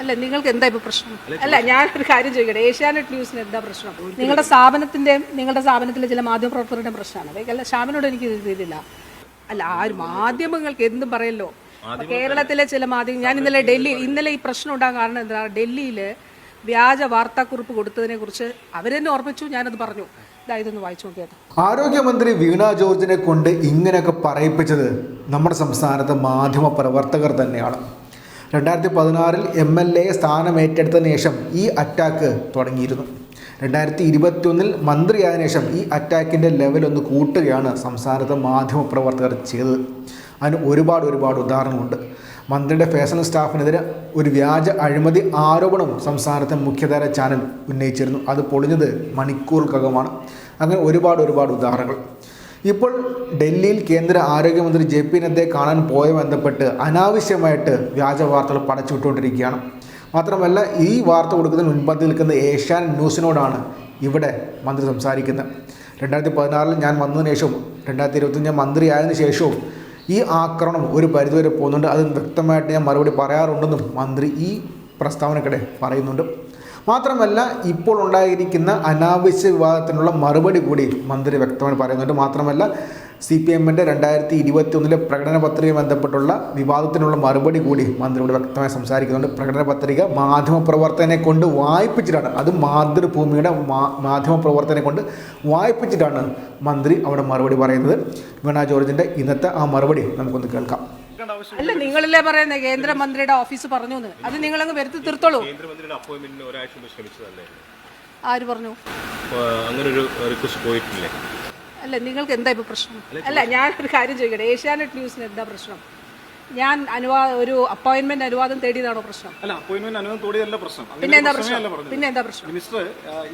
അല്ല നിങ്ങൾക്ക് എന്താ ഇപ്പൊ പ്രശ്നം? അല്ല ഞാൻ ഒരു കാര്യം ചോദിക്കട്ടെ. ഏഷ്യാനെറ്റ് ന്യൂസിന് എന്താ പ്രശ്നം? നിങ്ങളുടെ സ്ഥാപനത്തിന്റെ നിങ്ങളുടെ സ്ഥാപനത്തിലെ ചില മാധ്യമപ്രവർത്തകരുടെ പ്രശ്നമാണ്. അല്ല ഷാമിനോട് എനിക്ക് ഇത് ഇതില്ല. അല്ല ആ ഒരു മാധ്യമങ്ങൾക്ക് എന്തും പറയല്ലോ. കേരളത്തിലെ ചില മാധ്യമം ഞാൻ ഇന്നലെ ഡൽഹി ഇന്നലെ ഈ പ്രശ്നം ഉണ്ടാകാൻ കാരണം എന്താ? ഡൽഹിയിൽ വ്യാജ വാർത്താക്കുറിപ്പ് കൊടുത്തതിനെ കുറിച്ച് അവരെന്നെ ഓർമ്മിച്ചു ഞാനത് പറഞ്ഞു. ഇതാ ഇതൊന്ന് വായിച്ചു ആരോഗ്യമന്ത്രി വീണ ജോർജിനെ കൊണ്ട് ഇങ്ങനെയൊക്കെ പറയിപ്പിച്ചത് നമ്മുടെ സംസ്ഥാനത്തെ മാധ്യമ പ്രവർത്തകർ തന്നെയാണ്. രണ്ടായിരത്തി പതിനാറിൽ എം എൽ എ സ്ഥാനം ശേഷം ഈ അറ്റാക്ക് തുടങ്ങിയിരുന്നു. രണ്ടായിരത്തി ഇരുപത്തിയൊന്നിൽ മന്ത്രിയായതിനു ശേഷം ഈ അറ്റാക്കിന്റെ ലെവൽ ഒന്ന് കൂട്ടുകയാണ് സംസ്ഥാനത്തെ മാധ്യമപ്രവർത്തകർ ചെയ്തത്. അതിന് ഒരുപാട് ഒരുപാട് ഉദാഹരണമുണ്ട് മന്ത്രിയുടെ ഫാഷൻ സ്റ്റാഫിനെതിരെ ഒരു വ്യാജ അഴിമതി ആരോപണം സംസ്ഥാനത്തെ മുഖ്യധാര ചാനൽ ഉന്നയിച്ചിരുന്നു. അത് പൊളിഞ്ഞത് മണിക്കൂറുകകമാണ് അങ്ങനെ ഒരുപാട് ഒരുപാട് ഉദാഹരണങ്ങൾ. ഇപ്പോൾ ഡൽഹിയിൽ കേന്ദ്ര ആരോഗ്യമന്ത്രി ജെ പി നദ്ദയെ കാണാൻ പോയ ബന്ധപ്പെട്ട് അനാവശ്യമായിട്ട് വ്യാജ വാർത്തകൾ പടച്ചുവിട്ടുകൊണ്ടിരിക്കുകയാണ്. മാത്രമല്ല ഈ വാർത്ത കൊടുക്കുന്നതിന് മുൻപന്തി നിൽക്കുന്ന ഏഷ്യാൻ ന്യൂസിനോടാണ് ഇവിടെ മന്ത്രി സംസാരിക്കുന്നത്. രണ്ടായിരത്തി പതിനാറിൽ ഞാൻ വന്നതിന് ശേഷവും രണ്ടായിരത്തി ഇരുപത്തി ഞാൻ മന്ത്രിയായതിനു ശേഷവും ഈ ആക്രമണം ഒരു പരിധിവരെ പോകുന്നുണ്ട്. അത് വ്യക്തമായിട്ട് ഞാൻ മറുപടി പറയാറുണ്ടെന്നും മന്ത്രി ഈ പ്രസ്താവനക്കിടെ പറയുന്നുണ്ട്. മാത്രമല്ല ഇപ്പോൾ ഉണ്ടായിരിക്കുന്ന അനാവശ്യ വിവാദത്തിനുള്ള മറുപടി കൂടി മന്ത്രി വ്യക്തമായി പറയുന്നുണ്ട്. മാത്രമല്ല സി പി എമ്മിന്റെ രണ്ടായിരത്തി ഇരുപത്തി ഒന്നിലെ പ്രകടന പത്രിക ബന്ധപ്പെട്ടുള്ള വിവാദത്തിനുള്ള മറുപടി കൂടി മന്ത്രിയോട് വ്യക്തമായി സംസാരിക്കുന്നുണ്ട്. പ്രകടന പത്രിക മാധ്യമപ്രവർത്തകനെ കൊണ്ട് വായിപ്പിച്ചിട്ടാണ് അത് മാതൃഭൂമിയുടെ മാധ്യമ മാധ്യമപ്രവർത്തകനെ കൊണ്ട് വായിപ്പിച്ചിട്ടാണ് മന്ത്രി അവിടെ മറുപടി പറയുന്നത്. വീണ ജോർജിന്റെ ഇന്നത്തെ ആ മറുപടി നമുക്കൊന്ന് കേൾക്കാം. അല്ല നിങ്ങളല്ലേ പറയുന്നത് കേന്ദ്രമന്ത്രിയുടെ ഓഫീസ് പറഞ്ഞു അത് നിങ്ങൾ നിങ്ങളങ്ങ് വരുത്തി തീർത്തോളൂ. കേന്ദ്രമന്ത്രിയുടെ അപ്പോയിന്റ്മെന്റിന് ഒരാഴ്ച മുമ്പ് ശ്രമിച്ചതല്ലേ ആര് പറഞ്ഞു? അപ്പൊ അങ്ങനെ ഒരു റിക്വസ്റ്റ് പോയിട്ടില്ലേ? അല്ല നിങ്ങൾക്ക് എന്താ ഇപ്പൊ പ്രശ്നം? അല്ല ഞാൻ ഒരു കാര്യം ചോദിക്കട്ടെ. ഏഷ്യാനെറ്റ് ന്യൂസിന് എന്താ പ്രശ്നം? ഞാൻ അനുവാ ഒരു അപ്പോയിന്റ്മെന്റ് അനുവാദം തേടിയതാണോ പ്രശ്നം? അല്ല അപ്പോയിന്റ്മെന്റ് അനുവാദം തേടിയതല്ല പ്രശ്നം. പിന്നെ എന്താ പ്രശ്നം. പിന്നെ എന്താ പ്രശ്നം? മിനിസ്റ്റർ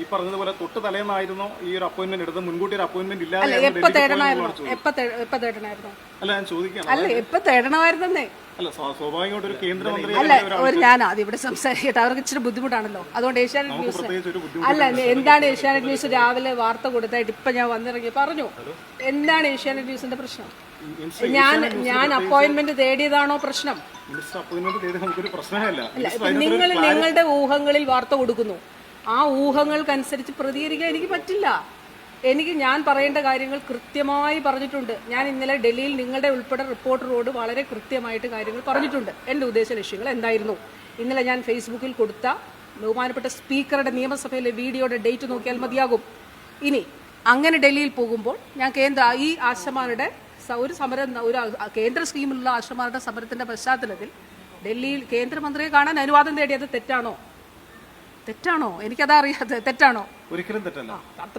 ഈ പറഞ്ഞതുപോലെ തൊട്ട് തലേന്നായിരുന്നു ഈ ഒരു അപ്പോയിന്റ്മെന്റ് എടുത്തത്. മുൻകൂട്ടി ഒരു അപ്പോയിന്റ്മെന്റ് ഇല്ലാതെ എപ്പോ തേടണമായിരുന്നു? എപ്പോ തേടണമായിരുന്നു? അല്ല ഞാൻ ചോദിക്കാം. അല്ല എപ്പോ തേടണമായിരുന്നേ അല്ല ഒരു ഞാൻ അത് ഇവിടെ സംസാരിക്കട്ടെ. അവർക്ക് ഇച്ചിരി ബുദ്ധിമുട്ടാണല്ലോ. അതുകൊണ്ട് ഏഷ്യാനെറ്റ് ന്യൂസ് അല്ല എന്താണ് ഏഷ്യാനെറ്റ് ന്യൂസ്? രാവിലെ വാർത്ത കൊടുത്തായിട്ട് ഇപ്പൊ ഞാൻ വന്നിറങ്ങി. പറഞ്ഞു. എന്താണ് ഏഷ്യാനെറ്റ് ന്യൂസിന്റെ പ്രശ്നം? ഞാൻ ഞാൻ അപ്പോയിന്റ്മെന്റ് തേടിയതാണോ പ്രശ്നം? നിങ്ങൾ നിങ്ങളുടെ ഊഹങ്ങളിൽ വാർത്ത കൊടുക്കുന്നു. ആ ഊഹങ്ങൾക്കനുസരിച്ച് പ്രതികരിക്കാൻ എനിക്ക് പറ്റില്ല. എനിക്ക് ഞാൻ പറയേണ്ട കാര്യങ്ങൾ കൃത്യമായി പറഞ്ഞിട്ടുണ്ട്. ഞാൻ ഇന്നലെ ഡൽഹിയിൽ നിങ്ങളുടെ ഉൾപ്പെടെ റിപ്പോർട്ടറോട് വളരെ കൃത്യമായിട്ട് കാര്യങ്ങൾ പറഞ്ഞിട്ടുണ്ട്. എന്റെ ഉദ്ദേശ ലക്ഷ്യങ്ങൾ എന്തായിരുന്നു? ഇന്നലെ ഞാൻ ഫേസ്ബുക്കിൽ കൊടുത്ത ബഹുമാനപ്പെട്ട സ്പീക്കറുടെ നിയമസഭയിലെ വീഡിയോയുടെ ഡേറ്റ് നോക്കിയാൽ മതിയാകും. ഇനി അങ്ങനെ ഡൽഹിയിൽ പോകുമ്പോൾ ഞാൻ കേന്ദ്ര ഈ ആശമാരുടെ ഒരു സമരം ഒരു കേന്ദ്ര സ്കീമിലുള്ള ആശമാരുടെ സമരത്തിന്റെ പശ്ചാത്തലത്തിൽ ഡൽഹിയിൽ കേന്ദ്രമന്ത്രിയെ കാണാൻ അനുവാദം തേടിയത് തെറ്റാണോ? തെറ്റാണോ? എനിക്കത് അറിയാതെ തെറ്റാണോ? ഒരിക്കലും തെറ്റല്ല.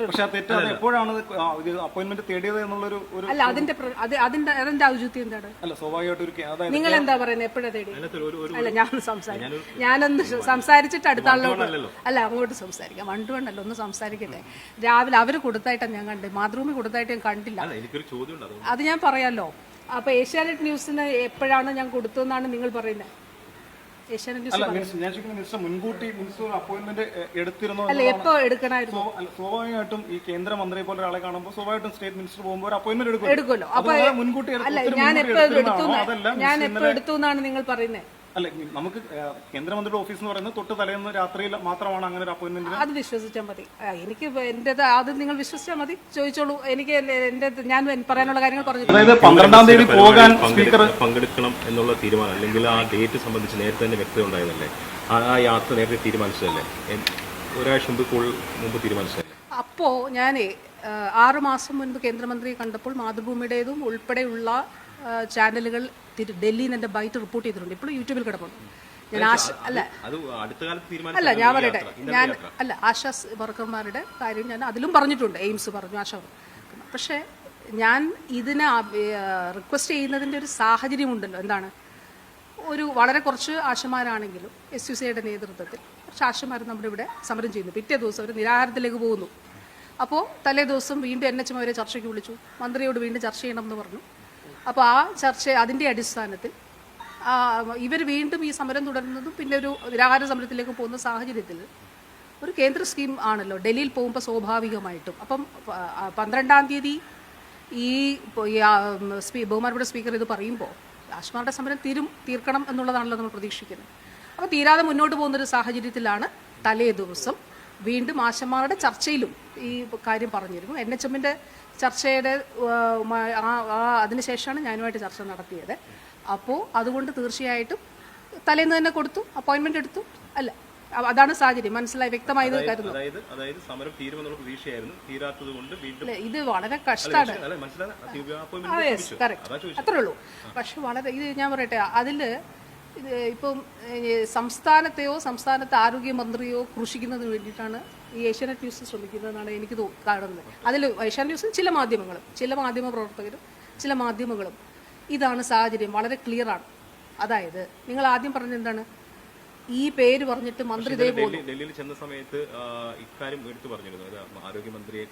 പക്ഷെ അത് എപ്പോഴാണ് അപ്പോയിന്റ്മെന്റ് തേടിയത് എന്നുള്ളൊരു ഒരു അല്ല അതിന്റെ അതിന്റെ അതിന്റെ ഔചിത്യം എന്താണ്? അല്ല സ്വാഭാവികമായിട്ട് നിങ്ങൾ എന്താ പറയുന്നത് എപ്പോഴാ തേടി അല്ല ഞാൻ സംസാരിക്കും. ഞാനൊന്ന് സംസാരിച്ചിട്ട് അടുത്ത ആളിനോട് അല്ല അങ്ങോട്ട് സംസാരിക്കാം. വണ്ടു അല്ല ഒന്ന് സംസാരിക്കട്ടെ. രാവിലെ അവർ കൊടുത്തായിട്ടാണ് ഞാൻ കണ്ടത് മാതൃഭൂമി കൊടുത്തായിട്ട് ഞാൻ കണ്ടില്ല. അല്ല എനിക്കൊരു ചോദ്യം അത് ഞാൻ പറയാലോ. അപ്പൊ ഏഷ്യാനെറ്റ് ന്യൂസിന് എപ്പോഴാണ് ഞാൻ കൊടുത്തതെന്നാണ് നിങ്ങൾ പറയുന്നത് മുൻകൂട്ടി അപ്പോയിന്റ്മെന്റ് എടുത്തിരുന്നോ സ്വാഭാവികമായിട്ടും ഈ കേന്ദ്രമന്ത്രിയെ പോലെ ഒരാളെ കാണുമ്പോൾ സ്വാഭാവികമായിട്ടും സ്റ്റേറ്റ് മിനിസ്റ്റർ പോകുമ്പോൾ ഒരു അപ്പോയിന്റ്മെന്റ് എടുക്കും എടുക്കുമല്ലോ. അപ്പൊ മുൻകൂട്ടി? ഞാൻ എപ്പോ എടുത്തു എന്നാണ് നിങ്ങൾ പറയുന്നത്? അല്ല നമുക്ക് കേന്ദ്രമന്ത്രിയുടെ ഓഫീസ് എന്ന് പറയുന്നത് തൊട്ട് തലേന്ന് രാത്രിയിൽ മാത്രമാണ് അങ്ങനെ ഒരു അപ്പോയിന്റ്മെന്റ് അത് വിശ്വസിച്ചാൽ മതി. ആ, എനിക്ക് എന്റെ അത് നിങ്ങൾ വിശ്വസിച്ചാൽ മതി. ചോദിച്ചോളൂ. എനിക്ക് എന്റെ ഞാൻ പറയാനുള്ള കാര്യങ്ങൾ പറഞ്ഞു അതായത് പന്ത്രണ്ടാം തീയതി പോകാൻ സ്പീക്കർ പങ്കെടുക്കണം എന്നുള്ള തീരുമാനം അല്ലെങ്കിൽ ആ ഡേറ്റ് സംബന്ധിച്ച് നേരത്തെ തന്നെ വ്യക്തത ഉണ്ടായതല്ലേ? ആ ആ യാത്ര നേരത്തെ തീരുമാനിച്ചതല്ലേ? എൻ- ഒരാഴ്ച മുമ്പ് കൂടുതൽ മുമ്പ് തീരുമാനിച്ചതല്ലേ? അപ്പോ ഞാൻ ആറ് മാസം മുൻപ് കേന്ദ്രമന്ത്രിയെ കണ്ടപ്പോൾ മാതൃഭൂമിയുടേതും ഉൾപ്പെടെയുള്ള ചാനലുകൾ ഡൽഹിയിൽ നിന്ന് എന്റെ ബൈറ്റ് റിപ്പോർട്ട് ചെയ്തിട്ടുണ്ട്. ഇപ്പോഴും യൂട്യൂബിൽ കിടപ്പുണ്ട്. ഞാൻ ആശ അല്ല. അല്ല ഞാൻ പറയട്ടെ. ഞാൻ അല്ല ആശാ വർക്കർമാരുടെ കാര്യം ഞാൻ അതിലും പറഞ്ഞിട്ടുണ്ട്. എയിംസ് പറഞ്ഞു ആശാ പക്ഷെ പക്ഷേ ഞാൻ ഇതിനെ റിക്വസ്റ്റ് ചെയ്യുന്നതിന്റെ ഒരു സാഹചര്യം ഉണ്ടല്ലോ എന്താണ്? ഒരു വളരെ കുറച്ച് ആശമാരാണെങ്കിലും എസ് യു സിയുടെ നേതൃത്വത്തിൽ കുറച്ച് ആശമാർ നമ്മുടെ ഇവിടെ സമരം ചെയ്യുന്നു. പിറ്റേ ദിവസം അവർ നിരാഹാരത്തിലേക്ക് പോകുന്നു. അപ്പോൾ തലേ ദിവസം വീണ്ടും എൻ എച്ച് എം അവരെ ചർച്ചയ്ക്ക് വിളിച്ചു. മന്ത്രിയോട് വീണ്ടും ചർച്ച ചെയ്യണമെന്ന് പറഞ്ഞു. അപ്പോൾ ആ ചർച്ച അതിന്റെ അടിസ്ഥാനത്തിൽ ഇവർ വീണ്ടും ഈ സമരം തുടരുന്നതും പിന്നെ ഒരു നിരാഹാര സമരത്തിലേക്ക് പോകുന്ന സാഹചര്യത്തിൽ ഒരു കേന്ദ്ര സ്കീം ആണല്ലോ ഡൽഹിയിൽ പോകുമ്പോൾ സ്വാഭാവികമായിട്ടും. അപ്പം പന്ത്രണ്ടാം തീയതി ഈ ബഹുമാനപ്പെട്ട സ്പീക്കർ ഇത് പറയുമ്പോൾ ആശ്മാരുടെ സമരം തീരും തീർക്കണം എന്നുള്ളതാണല്ലോ നമ്മൾ പ്രതീക്ഷിക്കുന്നത്. അപ്പോൾ തീരാതെ മുന്നോട്ട് പോകുന്നൊരു സാഹചര്യത്തിലാണ് തലേ ദിവസം വീണ്ടും ആശമാരുടെ ചർച്ചയിലും ഈ കാര്യം പറഞ്ഞിരുന്നു. എൻ എച്ച് എമ്മിന്റെ ചർച്ചയുടെ അതിനുശേഷമാണ് ഞാനുമായിട്ട് ചർച്ച നടത്തിയത്. അപ്പോൾ അതുകൊണ്ട് തീർച്ചയായിട്ടും തലേന്ന് തന്നെ കൊടുത്തു അപ്പോയിൻമെന്റ് എടുത്തു അല്ല അതാണ് സാഹചര്യം. മനസ്സിലായി വ്യക്തമായത് കരുതുന്നു. അതായത് സമരം തീരുമെന്നുള്ള പ്രതീക്ഷയായിരുന്നു. തീരാത്തത് കൊണ്ട് വീണ്ടും ഇത് വളരെ കഷ്ടമാണ്. അപ്പോയിന്റ്മെന്റ് അത്രേ ഉള്ളൂ. പക്ഷെ വളരെ ഇത് ഞാൻ പറയട്ടെ അതിൽ ഇപ്പം സംസ്ഥാനത്തെയോ സംസ്ഥാനത്തെ ആരോഗ്യമന്ത്രിയോ ക്രൂശിക്കുന്നതിന് വേണ്ടിയിട്ടാണ് ഈ ഏഷ്യാനെറ്റ് ന്യൂസ് ശ്രമിക്കുന്നതെന്നാണ് എനിക്ക് കാണുന്നത്. അതിൽ ഏഷ്യാനെറ്റ് ന്യൂസും ചില മാധ്യമങ്ങളും ചില മാധ്യമ പ്രവർത്തകരും ചില മാധ്യമങ്ങളും ഇതാണ് സാഹചര്യം. വളരെ ക്ലിയറാണ് അതായത് നിങ്ങൾ ആദ്യം പറഞ്ഞത് എന്താണ്? ഈ പേര് പറഞ്ഞിട്ട് മന്ത്രി ഡൽഹിയിൽ ചെന്ന സമയത്ത് ഇക്കാര്യം എടുത്തു പറഞ്ഞിരുന്നു. ആരോഗ്യമന്ത്രിയെ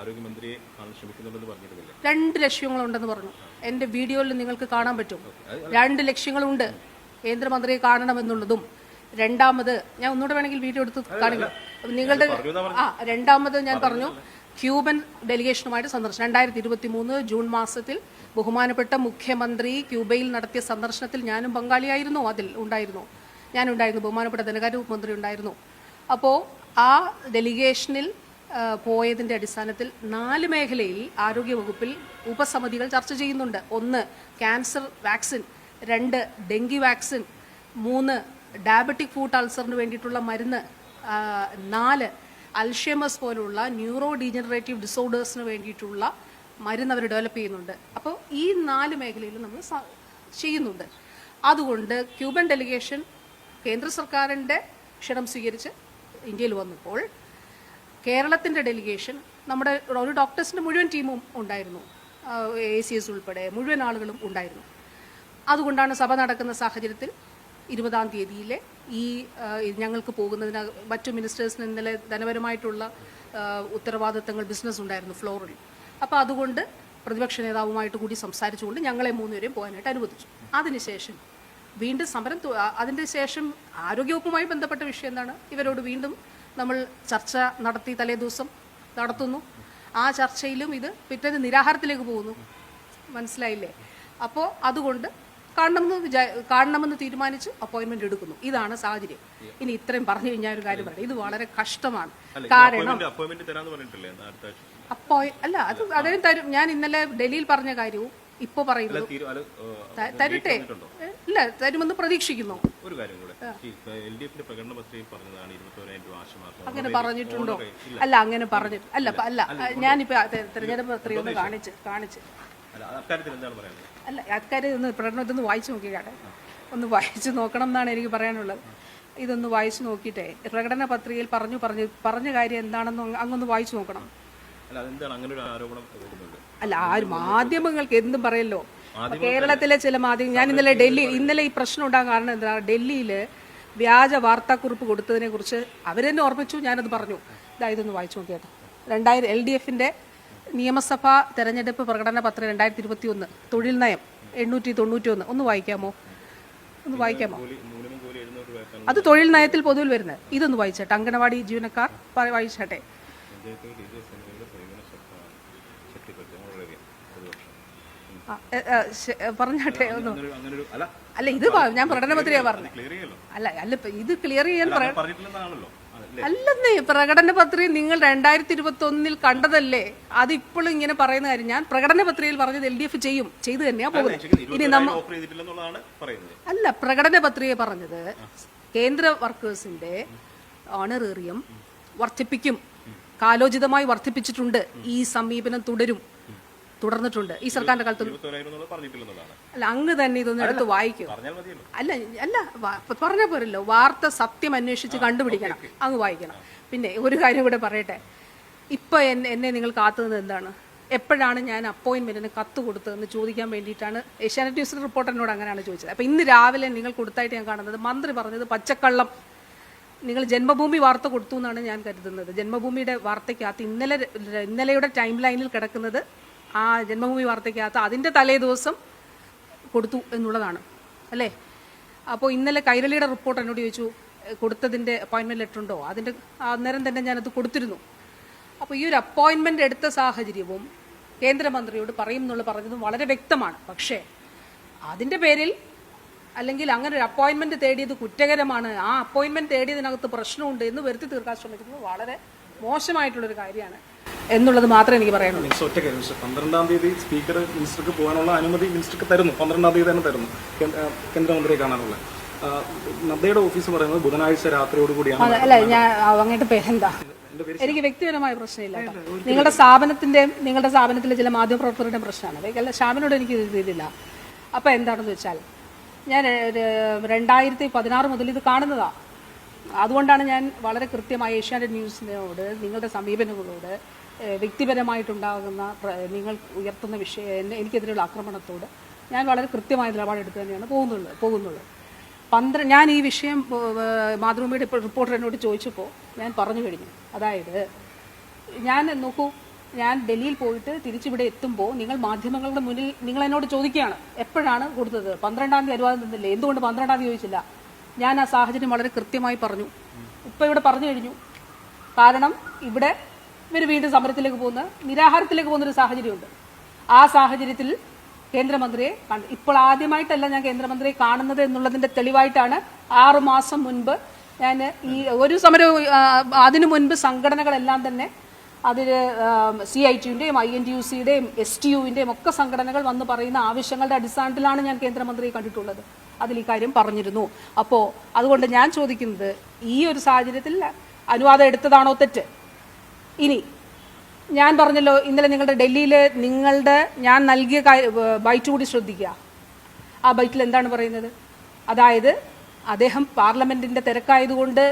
ആരോഗ്യമന്ത്രിയെ കാണാൻ ശ്രമിക്കുന്നുണ്ടെന്ന് പറഞ്ഞിരുന്നില്ല? രണ്ട് ലക്ഷ്യങ്ങളുണ്ടെന്ന് പറഞ്ഞു. എന്റെ വീഡിയോയിൽ നിങ്ങൾക്ക് കാണാൻ പറ്റും. രണ്ട് ലക്ഷ്യങ്ങളുണ്ട്. കേന്ദ്രമന്ത്രിയെ കാണണമെന്നുള്ളതും. രണ്ടാമത് ഞാൻ ഒന്നുകൂടെ വേണമെങ്കിൽ വീഡിയോ എടുത്ത് കാണിക്കാം. നിങ്ങളുടെ ആ രണ്ടാമത് ഞാൻ പറഞ്ഞു ക്യൂബൻ ഡെലിഗേഷനുമായിട്ട് സന്ദർശനം. രണ്ടായിരത്തി ഇരുപത്തി മൂന്ന് ജൂൺ മാസത്തിൽ ബഹുമാനപ്പെട്ട മുഖ്യമന്ത്രി ക്യൂബയിൽ നടത്തിയ സന്ദർശനത്തിൽ ഞാനും പങ്കാളിയായിരുന്നു. അതിൽ ഉണ്ടായിരുന്നു. ഞാനുണ്ടായിരുന്നു. ബഹുമാനപ്പെട്ട ധനകാര്യ മന്ത്രി ഉണ്ടായിരുന്നു. അപ്പോൾ ആ ഡെലിഗേഷനിൽ പോയതിന്റെ പോയതിന്റെ അടിസ്ഥാനത്തിൽ നാല് മേഖലയിൽ ആരോഗ്യവകുപ്പിൽ ഉപസമിതികൾ ചർച്ച ചെയ്യുന്നുണ്ട്. ഒന്ന് ക്യാൻസർ വാക്സിൻ. രണ്ട് ഡെങ്കി വാക്സിൻ. മൂന്ന് ഡയബറ്റിക് ഫുഡ് അൾസറിന് വേണ്ടിയിട്ടുള്ള മരുന്ന്. നാല് അൽഷേമസ് പോലുള്ള ന്യൂറോ ഡീജനറേറ്റീവ് ഡിസോർഡേഴ്സിന് വേണ്ടിയിട്ടുള്ള മരുന്ന് അവർ ഡെവലപ്പ് ചെയ്യുന്നുണ്ട്. അപ്പോൾ ഈ നാല് മേഖലയിൽ നമ്മൾ ചെയ്യുന്നുണ്ട്. അതുകൊണ്ട് ക്യൂബൻ ഡെലിഗേഷൻ കേന്ദ്ര സർക്കാരിന്റെ ക്ഷണം സ്വീകരിച്ച് ഇന്ത്യയിൽ വന്നപ്പോൾ കേരളത്തിന്റെ ഡെലിഗേഷൻ നമ്മുടെ ഒരു ഡോക്ടേഴ്സിന്റെ മുഴുവൻ ടീമും ഉണ്ടായിരുന്നു. എ സി എസ് ഉൾപ്പെടെ മുഴുവൻ ആളുകളും ഉണ്ടായിരുന്നു. അതുകൊണ്ടാണ് സഭ നടക്കുന്ന സാഹചര്യത്തിൽ ഇരുപതാം തീയതിയിലെ ഈ ഞങ്ങൾക്ക് പോകുന്നതിന് മറ്റു മിനിസ്റ്റേഴ്സിന് ഇന്നലെ ധനപരമായിട്ടുള്ള ഉത്തരവാദിത്തങ്ങൾ ബിസിനസ് ഉണ്ടായിരുന്നു ഫ്ലോറിൽ അപ്പോൾ അതുകൊണ്ട് പ്രതിപക്ഷ നേതാവുമായിട്ട് കൂടി സംസാരിച്ചുകൊണ്ട് ഞങ്ങളെ മൂന്നുപേരെയും പോകാനായിട്ട് അനുവദിച്ചു. അതിനുശേഷം വീണ്ടും സമരം അതിന്റെ ശേഷം ആരോഗ്യവകുപ്പുമായി ബന്ധപ്പെട്ട വിഷയം എന്താണ്? ഇവരോട് വീണ്ടും നമ്മൾ ചർച്ച നടത്തി തലേ ദിവസം നടത്തുന്നു. ആ ചർച്ചയിലും ഇത് പിറ്റേന്ന് നിരാഹാരത്തിലേക്ക് പോകുന്നു. മനസ്സിലായില്ലേ? അപ്പോൾ അതുകൊണ്ട് കാണണമെന്ന് വിചാ കാണണമെന്ന് തീരുമാനിച്ച് അപ്പോയിന്റ്മെന്റ് എടുക്കുന്നു. ഇതാണ് സാഹചര്യം. ഇനി ഇത്രയും പറഞ്ഞു കഴിഞ്ഞാൽ ഒരു കാര്യം പറയാം ഇത് വളരെ കഷ്ടമാണ്. കാരണം ആഴ്ച? അല്ല അത് അദ്ദേഹം തരും. ഞാൻ ഇന്നലെ ഡൽഹിയിൽ പറഞ്ഞ കാര്യവും ഇപ്പൊ പറയുന്നത് തരട്ടെ. ഇല്ല തരുമെന്ന് പ്രതീക്ഷിക്കുന്നു. ഒരു കാര്യം കൂടെ. ഈ എൽ ഡി എഫിന്റെ പ്രകടന പത്രികയിൽ പറഞ്ഞതാണ് ഇരുപത്തോരായിരം രൂപ അങ്ങനെ പറഞ്ഞിട്ടുണ്ടോ? അല്ല അങ്ങനെ പറഞ്ഞിട്ട് അല്ല അല്ല ഞാനിപ്പോ തെരഞ്ഞെടുപ്പ് പത്രിക ഒന്ന് കാണിച്ച് കാണിച്ച്. അല്ല അക്കാര്യം ഒന്ന് പ്രകടനം ഇതൊന്ന് വായിച്ചു നോക്കിക്കാട്ടെ ഒന്ന് വായിച്ചു നോക്കണം എന്നാണ് എനിക്ക് പറയാനുള്ളത്. ഇതൊന്ന് വായിച്ചു നോക്കിയിട്ടേ പ്രകടന പത്രികയിൽ പറഞ്ഞു പറഞ്ഞു പറഞ്ഞ കാര്യം എന്താണെന്ന് അങ്ങ് അങ്ങൊന്ന് വായിച്ചു നോക്കണം. അല്ല ആരും മാധ്യമങ്ങൾക്ക് എന്തും പറയല്ലോ. കേരളത്തിലെ ചില മാധ്യമങ്ങൾ ഞാൻ ഇന്നലെ ഡൽഹി ഇന്നലെ ഈ പ്രശ്നം ഉണ്ടാകാൻ കാരണം എന്താ ഡൽഹിയിൽ വ്യാജ വാർത്താക്കുറിപ്പ് കൊടുത്തതിനെ കുറിച്ച് അവരെന്നെ ഓർമ്മിച്ചു ഞാനത് പറഞ്ഞു. ഇതാ ഇതൊന്ന് വായിച്ചു നോക്കിയാട്ടോ. രണ്ടായിരം എൽ ഡി എഫിന്റെ നിയമസഭാ തെരഞ്ഞെടുപ്പ് പ്രകടന പത്രം രണ്ടായിരത്തി ഇരുപത്തി ഒന്ന് തൊഴിൽ നയം എണ്ണൂറ്റി തൊണ്ണൂറ്റി ഒന്ന് ഒന്ന് വായിക്കാമോ? ഒന്ന് വായിക്കാമോ? അത് തൊഴിൽ നയത്തിൽ പൊതുവിൽ വരുന്നത്. ഇതൊന്ന് വായിച്ചേട്ടെ. അങ്കണവാടി ജീവനക്കാർ വായിച്ചട്ടെ. പറഞ്ഞാട്ടെ ഒന്ന്. അല്ല ഇത് ഞാൻ പ്രകടനപത്രിയാ പറഞ്ഞത്. പറഞ്ഞു അല്ല അല്ല ഇത് ക്ലിയർ ചെയ്യാൻ അല്ല, അല്ലെന്നേ പ്രകടന പത്രിക നിങ്ങൾ രണ്ടായിരത്തി ഇരുപത്തി ഒന്നിൽ കണ്ടതല്ലേ? അത് ഇപ്പോഴും ഇങ്ങനെ പറയുന്ന കാര്യം. ഞാൻ പ്രകടന പത്രികയിൽ പറഞ്ഞത് എൽ ഡി എഫ് ചെയ്യും. ചെയ്തു തന്നെയാ പോകുന്നത്. ഇനി നമ്മ അല്ല പ്രകടന പത്രിക പറഞ്ഞത് കേന്ദ്ര വർക്കേഴ്സിന്റെ ഓണറേറിയം വർദ്ധിപ്പിക്കും. കാലോചിതമായി വർദ്ധിപ്പിച്ചിട്ടുണ്ട്. ഈ സമീപനം തുടരും. തുടർന്നിട്ടുണ്ട്. ഈ സർക്കാരിന്റെ കാലത്ത് അല്ല അങ്ങ് തന്നെ ഇതൊന്നും എടുത്ത് വായിക്കും. അല്ല അല്ല പറഞ്ഞ പോരല്ലോ. വാർത്ത സത്യം അന്വേഷിച്ച് കണ്ടുപിടിക്കണം. അങ്ങ് വായിക്കണം. പിന്നെ ഒരു കാര്യം കൂടെ പറയട്ടെ. ഇപ്പൊ എന്നെ നിങ്ങൾ കാത്തുന്നത് എന്താണ്? എപ്പോഴാണ് ഞാൻ അപ്പോയിന്റ്മെന്റിന് കത്ത് കൊടുത്തതെന്ന് ചോദിക്കാൻ വേണ്ടിയിട്ടാണ് ഏഷ്യാനെറ്റ് ന്യൂസ് റിപ്പോർട്ടറിനോട് അങ്ങനെയാണ് ചോദിച്ചത്. അപ്പൊ ഇന്ന് രാവിലെ നിങ്ങൾ കൊടുത്തായിട്ട് ഞാൻ കാണുന്നത് മന്ത്രി പറഞ്ഞത് പച്ചക്കള്ളം. നിങ്ങൾ ജന്മഭൂമി വാർത്ത കൊടുത്തു എന്നാണ് ഞാൻ കരുതുന്നത്. ജന്മഭൂമിയുടെ വാർത്തയ്ക്കകത്ത് ഇന്നലെ ഇന്നലെയുടെ ടൈം ലൈനിൽ കിടക്കുന്നത് ആ ജന്മഭൂമി വാർത്തയ്ക്കകത്ത് അതിന്റെ തലേ ദിവസം കൊടുത്തു എന്നുള്ളതാണ്. അല്ലേ? അപ്പോൾ ഇന്നലെ കൈരളിയുടെ റിപ്പോർട്ട് എന്നോട് ചോദിച്ചു "എ, കൊടുത്തതിന്റെ അപ്പോയിൻമെന്റ് ലെറ്റർ ഉണ്ടോ അതിന്റെ അന്നേരം തന്നെ ഞാനത് കൊടുത്തിരുന്നു. അപ്പോൾ ഈ ഒരു അപ്പോയിൻമെന്റ് എടുത്ത സാഹചര്യവും കേന്ദ്രമന്ത്രിയോട് പറയും എന്നുള്ള പറഞ്ഞതും വളരെ വ്യക്തമാണ്. പക്ഷേ അതിന്റെ പേരിൽ അല്ലെങ്കിൽ അങ്ങനെ ഒരു അപ്പോയിൻമെന്റ് തേടിയത് കുറ്റകരമാണ്. ആ അപ്പോയിൻമെന്റ് തേടിയതിനകത്ത് പ്രശ്നമുണ്ട് എന്ന് വരുത്തി തീർക്കാൻ ശ്രമിക്കുന്നത് വളരെ മോശമായിട്ടുള്ളൊരു കാര്യമാണ്. എന്നുള്ളത് മാത്രമേ എനിക്ക് പറയാനുള്ളൂ. മിനിസ്റ്റർ ഒറ്റ കാര്യം മിനിസ്റ്റർ. പന്ത്രണ്ടാം തീയതി സ്പീക്കർ മിനിസ്റ്റർക്ക് പോകാനുള്ള അനുമതി മിനിസ്റ്റർക്ക് തരുന്നു. പന്ത്രണ്ടാം തീയതി തന്നെ തരുന്നു. കേന്ദ്രമന്ത്രിയെ കാണാനുള്ള നദ്ദയുടെ ഓഫീസ് പറയുന്നത് ബുധനാഴ്ച രാത്രിയോടുകൂടിയാണ് അല്ല ഞാൻ അങ്ങോട്ട് പേരെന്താ? എനിക്ക് വ്യക്തിപരമായ പ്രശ്നമില്ല. നിങ്ങളുടെ സ്ഥാപനത്തിന്റെ നിങ്ങളുടെ സ്ഥാപനത്തിലെ ചില മാധ്യമപ്രവർത്തകരുടെ പ്രശ്നമാണ്. അല്ല ഷാമിനോട് എനിക്ക് ഇത് ഇതില്ല. അപ്പൊ എന്താണെന്ന് വെച്ചാൽ ഞാൻ രണ്ടായിരത്തി പതിനാറ് മുതൽ ഇത് കാണുന്നതാ. അതുകൊണ്ടാണ് ഞാൻ വളരെ കൃത്യമായി ഏഷ്യാനെറ്റ് ന്യൂസിനോട് നിങ്ങളുടെ സമീപനങ്ങളോട് വ്യക്തിപരമായിട്ടുണ്ടാകുന്ന പ്ര- നിങ്ങൾ ഉയർത്തുന്ന വിഷയ എനിക്കെതിരെയുള്ള ആക്രമണത്തോട് ഞാൻ വളരെ കൃത്യമായ നിലപാടെടുത്ത് തന്നെയാണ് പോകുന്നുള്ളത് പോകുന്നത്. പന്ത്ര ഞാൻ ഈ വിഷയം മാതൃഭൂമിയുടെ റിപ്പോർട്ടർ എന്നോട് ചോദിച്ചപ്പോൾ ഞാൻ പറഞ്ഞു കഴിഞ്ഞു. അതായത് ഞാൻ നോക്കൂ ഞാൻ ഡൽഹിയിൽ പോയിട്ട് തിരിച്ചിവിടെ എത്തുമ്പോൾ നിങ്ങൾ മാധ്യമങ്ങളുടെ മുന്നിൽ നിങ്ങൾ എന്നോട് ചോദിക്കുകയാണ് എപ്പോഴാണ് കൊടുത്തത്? പന്ത്രണ്ടാം തീയതി അനുവാദം തന്നില്ലേ? എന്തുകൊണ്ട് പന്ത്രണ്ടാം തീയതി ചോദിച്ചില്ല? ഞാൻ ആ സാഹചര്യം വളരെ കൃത്യമായി പറഞ്ഞു. ഇപ്പം ഇവിടെ പറഞ്ഞു കഴിഞ്ഞു. കാരണം ഇവിടെ ഇവർ വീണ്ടും സമരത്തിലേക്ക് പോകുന്ന നിരാഹാരത്തിലേക്ക് പോകുന്ന ഒരു സാഹചര്യമുണ്ട്. ആ സാഹചര്യത്തിൽ കേന്ദ്രമന്ത്രിയെ കണ്ടു ഇപ്പോൾ ആദ്യമായിട്ടല്ല ഞാൻ കേന്ദ്രമന്ത്രിയെ കാണുന്നത് എന്നുള്ളതിന്റെ തെളിവായിട്ടാണ് ആറു മാസം മുൻപ് ഞാൻ ഈ ഒരു സമരവും അതിനു മുൻപ് സംഘടനകളെല്ലാം തന്നെ അതിൽ സി ഐ ടിയുടെയും ഐ എൻ ടി യു സിയുടെയും എസ് ടി യുവിന്റെയും ഒക്കെ സംഘടനകൾ വന്ന് പറയുന്ന ആവശ്യങ്ങളുടെ അടിസ്ഥാനത്തിലാണ് ഞാൻ കേന്ദ്രമന്ത്രിയെ കണ്ടിട്ടുള്ളത്. അതിൽ ഈ കാര്യം പറഞ്ഞിരുന്നു. അപ്പോൾ അതുകൊണ്ട് ഞാൻ ചോദിക്കുന്നത് ഈ ഒരു സാഹചര്യത്തിൽ അനുവാദം എടുത്തതാണോ തെറ്റ്? ഇനി ഞാൻ പറഞ്ഞല്ലോ ഇന്നലെ നിങ്ങളുടെ ഡൽഹിയിൽ നിങ്ങളുടെ ഞാൻ നൽകിയ ബൈറ്റ് കൂടി ശ്രദ്ധിക്കുക. ആ ബൈറ്റിൽ എന്താണ് പറയുന്നത്? അതായത് അദ്ദേഹം പാർലമെന്റിന്റെ തിരക്കായതുകൊണ്ട്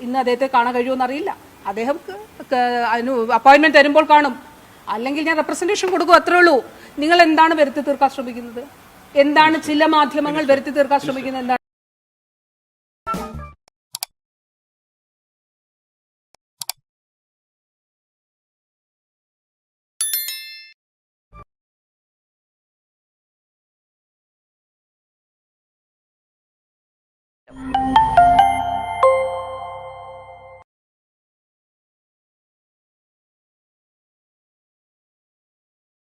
ഇന്ന് അദ്ദേഹത്തെ കാണാൻ കഴിയുമെന്നറിയില്ല. അദ്ദേഹം അദ്ദേഹം അപ്പോയിന്റ്മെന്റ് തരുമ്പോൾ കാണും. അല്ലെങ്കിൽ ഞാൻ റെപ്രസെന്റേഷൻ കൊടുക്കും അത്രേ ഉള്ളൂ. നിങ്ങൾ എന്താണ് വരുത്തി തീർക്കാൻ ശ്രമിക്കുന്നത്? എന്താണ് ചില മാധ്യമങ്ങൾ വരുത്തി തീർക്കാൻ ശ്രമിക്കുന്നത്? എന്താണ്